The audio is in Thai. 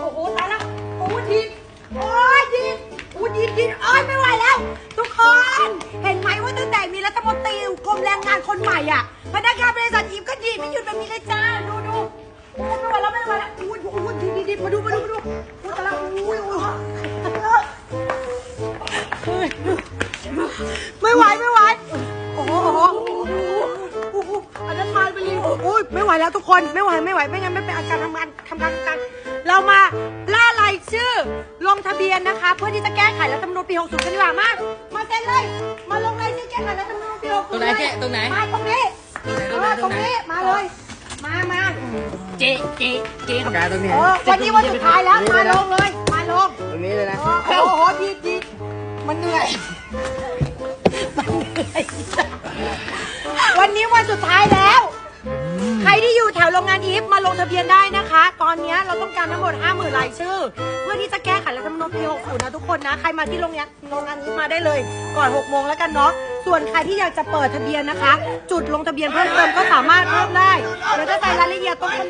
โอ้โหตายแล้วโอ้ยดินโอ้ยดินโอ้ยดินดินโอ้ยไม่ไหวแล้ว ทุกคน เห็นไหมว่าตั้งแต่มีรัฐมนตรีกรมแรงงานคนใหม่อะพนักงานบริษัทอีฟก็ดีดไม่หยุดแบบนี้เลยจ้าดูดูโอ้ยไม่ไหวแล้วไม่ไหวแล้วอุ้ยโอ้ยดินดินดินมาดูมาดูมาดูโอ้ยตายแล้วอุ้ยอุ้ยไม่ไหวไม่ไหวโอ้โหอันนั้นทาไปเลยโอ้ยไม่ไหวแล้วทุกคนไม่ไหวไม่ไหวไม่งั้นไม่เป็นอาการทำงานทำการ ทะเบียนนะคะ เพื่อที่จะแก้ไขรัฐธรรมนูญปี 60กันดีกว่ามามาเซ็นเลย มาลงรายชื่อแก้ไขรัฐธรรมนูญปี 60ตรงไหนเลยเจ๊ตรงไหนมาตรงนี้เออตรงนี้มาเลย มามาเจ๊เจ๊เจ๊ของการตรงนี้เออวันนี้วันสุดท้ายแล้วมาลงเลย มาลงตรงนี้เลยนะโอ้โหดีดีมันเหนื่อยมันเหนื่อยวันนี้วันสุดท้ายแล้วใคร งงานอีฟมาลงทะเบียนได้นะคะ ตอนนี้เราต้องการทั้งหมด 50,000รายชื่อ เพื่อที่จะแก้ไขรัฐธรรมนูญปี60นะทุกคนนะ ใครมาที่โรงงานโรงงานอีฟมาได้เลย ก่อน6โมงแล้วกันเนาะ ส่วนใครที่อยากจะเปิดทะเบียนนะคะ จุดลงทะเบียนเพิ่มเติมก็สามารถเพิ่มได้เดี๋ยวจะใส่รายละเอียดตรงนี้